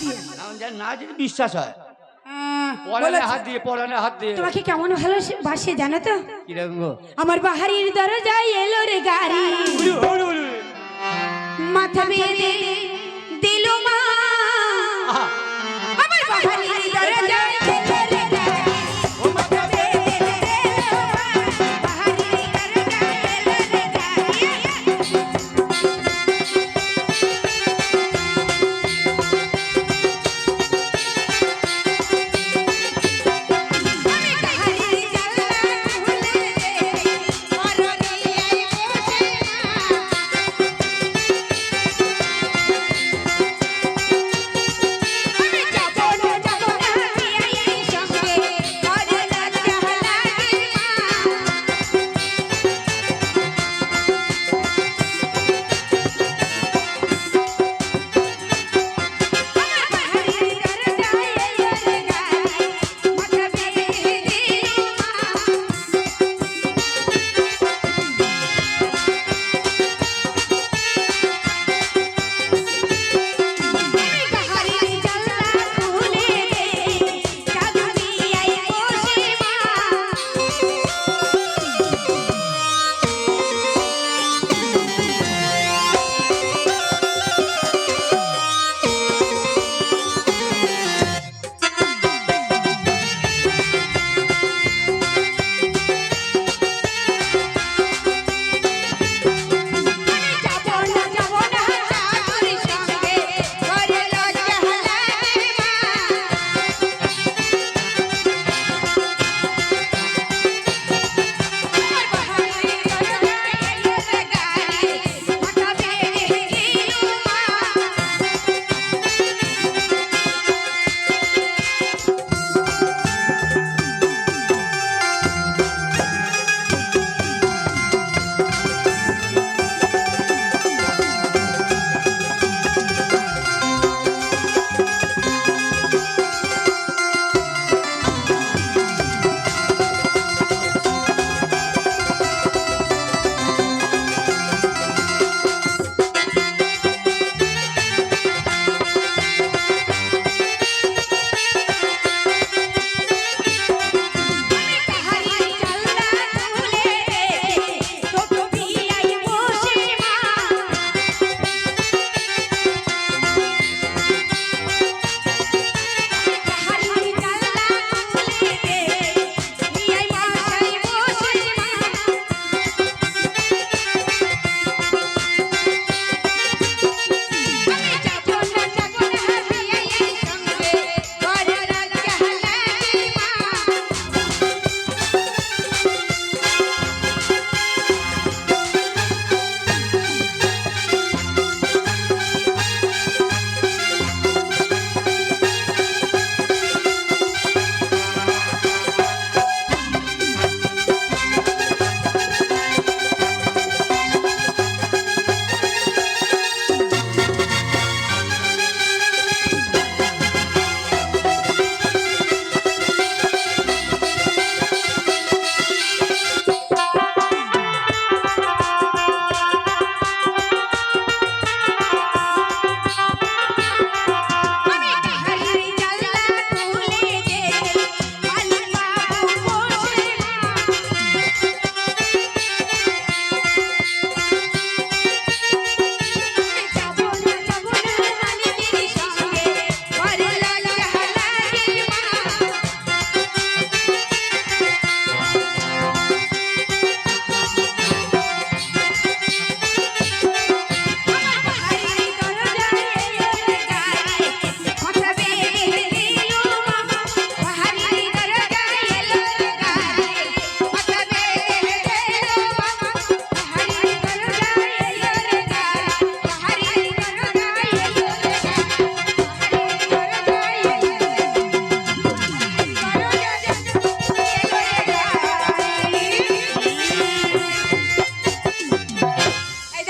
দিয়ে। বিশ্বাস হয়। আহ, হাত দিয়ে হাত দিয়ে। তোমাকে কেমন ভালোবাসে জানো তো? আমার বাহারির দরজায় এলো রে গাড়ি। মাথা বেঁধে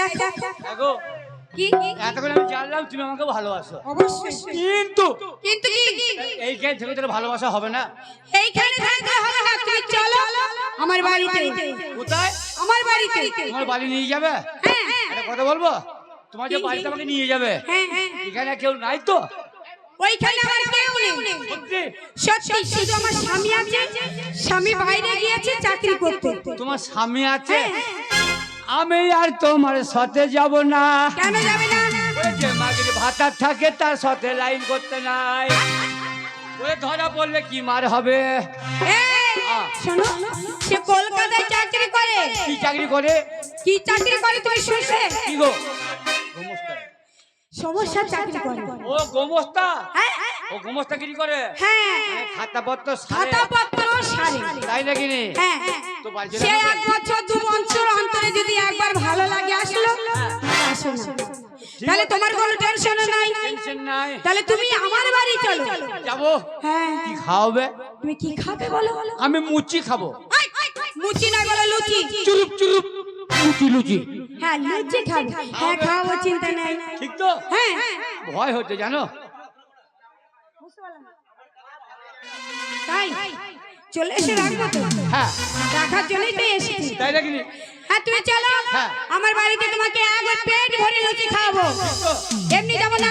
এই দেখ দেখ দেখো কি এতক্ষণ আমি জানলাম তুমি আমাকে ভালোবাসো। অবশ্যই। কিন্তু কিন্তু কি? এইখান থেকে তোর ভালোবাসা হবে না। এইখানে থাকলে হবে না। তুমি চলো। আমার বাড়িতে। কোথায়? আমার বাড়িতে। তোমার বাড়ি নিয়ে যাবে? হ্যাঁ। একটা কথা বলব? তোমার যে বাড়িতে আমাকে নিয়ে যাবে হ্যাঁ হ্যাঁ। এখানে কেউ নাই তো? ওইখানে আমার কেউ নেই। সত্যি? সত্যি? শুধু আমার স্বামী আছে। স্বামী বাইরে গিয়েছে চাকরি করতে। তোমার স্বামী আছে? আমি আর তোমার সাথে যাব না। কেন যাবে না? ওই যে মাগির ভাতার থাকে তার সাথে লাইন করতে নাই। ওই ধরা পড়লে কি মার হবে? শোনো সে কলকাতায় চাকরি করে। কি চাকরি করে? কি চাকরি করে তুমি শুনছে কি গো? সমস্যা চাকরি করে। ও গোমস্তা? হ্যাঁ। ও গোমস্তা কি করে? হ্যাঁ। মানে খাতাপত্র সারে। খাতাপত্র সারে। তাই নাকি নে? হ্যাঁ তো বাড়িতে সে এক বছর দু বছর অন্তরে যদি একবার ভালো লাগে আসলো আসো না। তাহলে তোমার কোনো টেনশন নাই। টেনশন নাই। তাহলে তুমি আমার বাড়ি চলো। যাব। হ্যাঁ। কি খাওয়াবে? তুমি কি খাবে বলো? আমি মুচি খাব। মুচি না বলো লুচি। চুরুপ চুরুপ। লুচি লুচি। হ্যাঁ লুচি খাবে। হ্যাঁ খাওয়াবো চিন্তা নাই। ঠিক তো? হ্যাঁ। ভয় হচ্ছে জানো? তাই? চলে এসে রাখব তো। হ্যাঁ। রাখার জন্যই তো এসেছি। তাই নাকি? হ্যাঁ তুমি চলো। হ্যাঁ। আমার বাড়িতে তোমাকে একবার পেট ভরে লুচি খাওয়াবো। এমনি যাব না।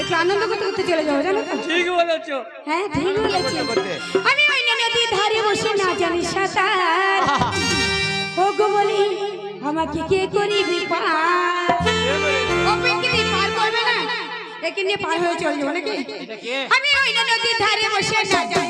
একটু আনন্দ করতে করতে চলে যাব জানো তো। ঠিক বলেছ। হ্যাঁ ঠিক বলেছি। আমি ওই নদীর ধারে বসে না জানি সাঁতার। ও গো বলি আমাকে কে করিবি ও পৃথিবী না একে নিয়ে পার হয়ে চলে যাব নাকি এটা কে আমি ওই নদীর ধারে বসে না